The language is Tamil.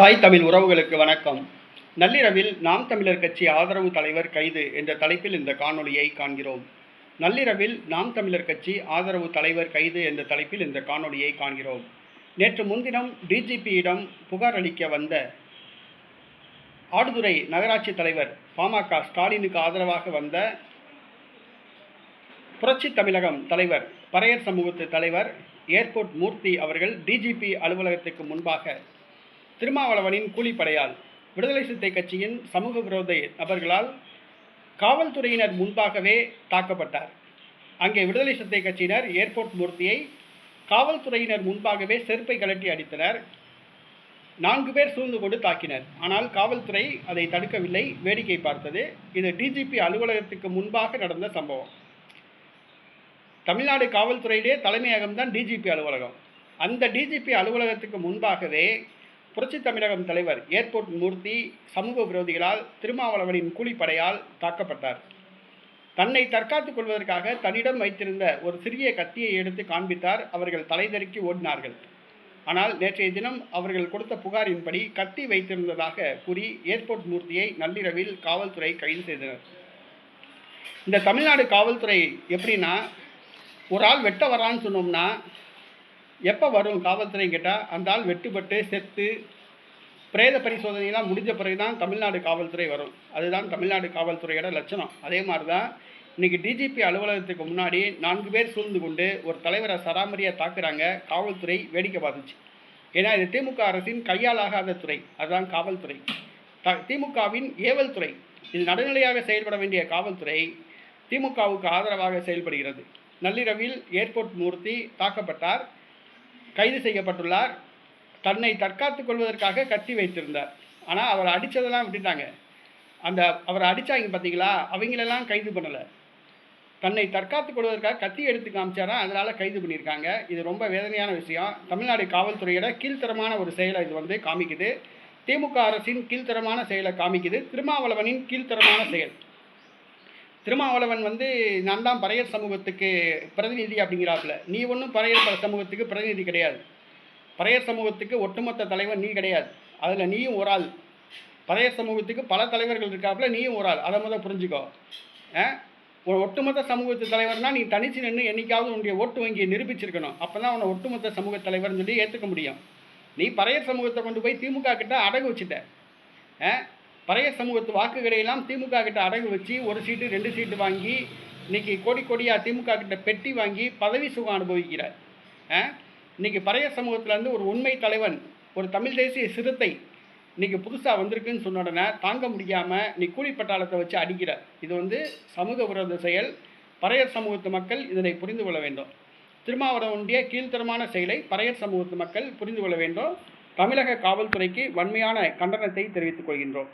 தாய் தமிழ் உறவுகளுக்கு வணக்கம். நள்ளிரவில் நாம் தமிழர் கட்சி ஆதரவு தலைவர் கைது என்ற தலைப்பில் இந்த காணொளியை காண்கிறோம். நள்ளிரவில் நாம் தமிழர் கட்சி ஆதரவு தலைவர் கைது என்ற தலைப்பில் இந்த காணொளியை காண்கிறோம். நேற்று முன்தினம் டிஜிபியிடம் புகார் அளிக்க வந்த ஆடுதுறை நகராட்சி தலைவர் பாமக ஸ்டாலினுக்கு ஆதரவாக வந்த புரட்சி தமிழகம் தலைவர் பறையர் சமூகத்து தலைவர் ஏர்போர்ட் மூர்த்தி அவர்கள் டிஜிபி அலுவலகத்துக்கு முன்பாக திருமாவளவனின் கூலிப்படையால் விடுதலை சிறுத்தை கட்சியின் சமூக விரோத நபர்களால் காவல்துறையினர் முன்பாகவே தாக்கப்பட்டார். அங்கே விடுதலை சிறுத்தை கட்சியினர் ஏர்போர்ட் மூர்த்தியை காவல்துறையினர் முன்பாகவே செருப்பை கழட்டி அடித்தனர். நான்கு பேர் சூழ்ந்து கொண்டு தாக்கினர். ஆனால் காவல்துறை அதை தடுக்கவில்லை. வேடிக்கை பார்த்தது. இது டிஜிபி அலுவலகத்துக்கு முன்பாக நடந்த சம்பவம். தமிழ்நாடு காவல்துறையிலே தலைமையகம் தான் டிஜிபி அலுவலகம். அந்த டிஜிபி அலுவலகத்துக்கு முன்பாகவே புரட்சி தமிழகம் தலைவர் ஏர்போர்ட் மூர்த்தி சமூக விரோதிகளால் திருமாவளவனின் கூலிப்படையால் தாக்கப்பட்டார். தன்னை தற்காத்துக் கொள்வதற்காக தன்னிடம் வைத்திருந்த ஒரு சிறிய கத்தியை எடுத்து காண்பித்தார். அவர்கள் தலைதெறிக்கி ஓடினார்கள். ஆனால் நேற்றைய தினம் அவர்கள் கொடுத்த புகாரின்படி கத்தி வைத்திருந்ததாக கூறி ஏர்போர்ட் மூர்த்தியை நள்ளிரவில் காவல்துறை கைது செய்தனர். இந்த தமிழ்நாடு காவல்துறை எப்படின்னா ஒரு ஆள் வெட்ட வரான்னு சொன்னோம்னா எப்போ வரும் காவல்துறைன்னு கேட்டால் அந்த ஆள் வெட்டுப்பட்டு செத்து பிரேத பரிசோதனைலாம் முடிஞ்ச பிறகு தான் தமிழ்நாடு காவல்துறை வரும். அதுதான் தமிழ்நாடு காவல்துறையோட லட்சணம். அதே மாதிரி தான் இன்றைக்கி டிஜிபி அலுவலகத்துக்கு முன்னாடி நான்கு பேர் சூழ்ந்து கொண்டு ஒரு தலைவரை சராமரியாக தாக்குறாங்க காவல்துறை வேடிக்கை பார்த்துச்சு. ஏன்னா இது திமுக அரசின் கையாலாகாத துறை. அதுதான் காவல்துறை. த திமுகவின் ஏவல் துறை. இது நடுநிலையாக செயல்பட வேண்டிய காவல்துறை திமுகவுக்கு ஆதரவாக செயல்படுகிறது. நள்ளிரவில் ஏர்போர்ட் மூர்த்தி தாக்கப்பட்டார். கைது செய்யப்பட்டுள்ளார். தன்னை தற்காத்துக் கொள்வதற்காக கத்தி வைத்திருந்தார். ஆனால் அவரை அடித்ததெல்லாம் விட்டுட்டாங்க. அந்த அவரை அடித்தாங்க பார்த்தீங்களா அவங்களெல்லாம் கைது பண்ணலை. தன்னை தற்காத்துக் கொள்வதற்காக கத்தி எடுத்து காமிச்சாரா? அதனால் கைது பண்ணியிருக்காங்க. இது ரொம்ப வேதனையான விஷயம். தமிழ்நாடு காவல்துறையோட கீழ்த்தரமான ஒரு செயலை இது வந்து காமிக்குது. திமுக அரசின் கீழ்த்தரமான செயலை காமிக்குது. திருமாவளவனின் கீழ்த்தரமான செயல். திருமாவளவன் வந்து நான் தான் பறையர் சமூகத்துக்கு பிரதிநிதி அப்படிங்கிறாப்புல. நீ ஒன்றும் பறையர் சமூகத்துக்கு பிரதிநிதி கிடையாது. பறையர் சமூகத்துக்கு ஒட்டுமொத்த தலைவர் நீ கிடையாது. அதில் நீயும் ஒரு ஆள். பறையர் சமூகத்துக்கு பல தலைவர்கள் இருக்காப்புல நீயும் ஒரு ஆள். அதை முதல் புரிஞ்சுக்கோ. ஆ? ஒரு ஒட்டுமொத்த சமூகத்து தலைவர்னால் நீ தனிச்சு நின்று என்னைக்காவது உன்னுடைய ஓட்டு வங்கியை நிரூபிச்சிருக்கணும். அப்போ தான் உன்னை ஒட்டுமொத்த சமூக தலைவர்னு சொல்லி ஏற்றுக்க முடியும். நீ பறையர் சமூகத்தை கொண்டு போய் திமுக கிட்ட அடகு வச்சுட்ட. பழைய சமூகத்து வாக்குகளை எல்லாம் திமுக கிட்ட அடகு வச்சு ஒரு சீட்டு ரெண்டு சீட்டு வாங்கி இன்னைக்கு கோடி கோடியாக திமுக கிட்ட பெட்டி வாங்கி பதவி சுகம் அனுபவிக்கிற இன்றைக்கி இன்னைக்கு பறையர் சமூகத்திலேருந்து ஒரு உண்மை தலைவன் ஒரு தமிழ் தேசிய சிறுத்தை இன்னைக்கு புதுசாக வந்திருக்குன்னு சொன்ன உடனே தாங்க முடியாமல் நீ கூலி பட்டாளத்தை வச்சு அடிக்கிற இது வந்து சமூக விரோத செயல். பறையர் சமூகத்து மக்கள் இதனை புரிந்து கொள்ள வேண்டும். திருமாவளவனுடைய கீழ்த்தரமான செயலை பறையர் சமூகத்து மக்கள் புரிந்து கொள்ள வேண்டும். தமிழக காவல்துறைக்கு வன்மையான கண்டனத்தை தெரிவித்துக் கொள்கின்றோம்.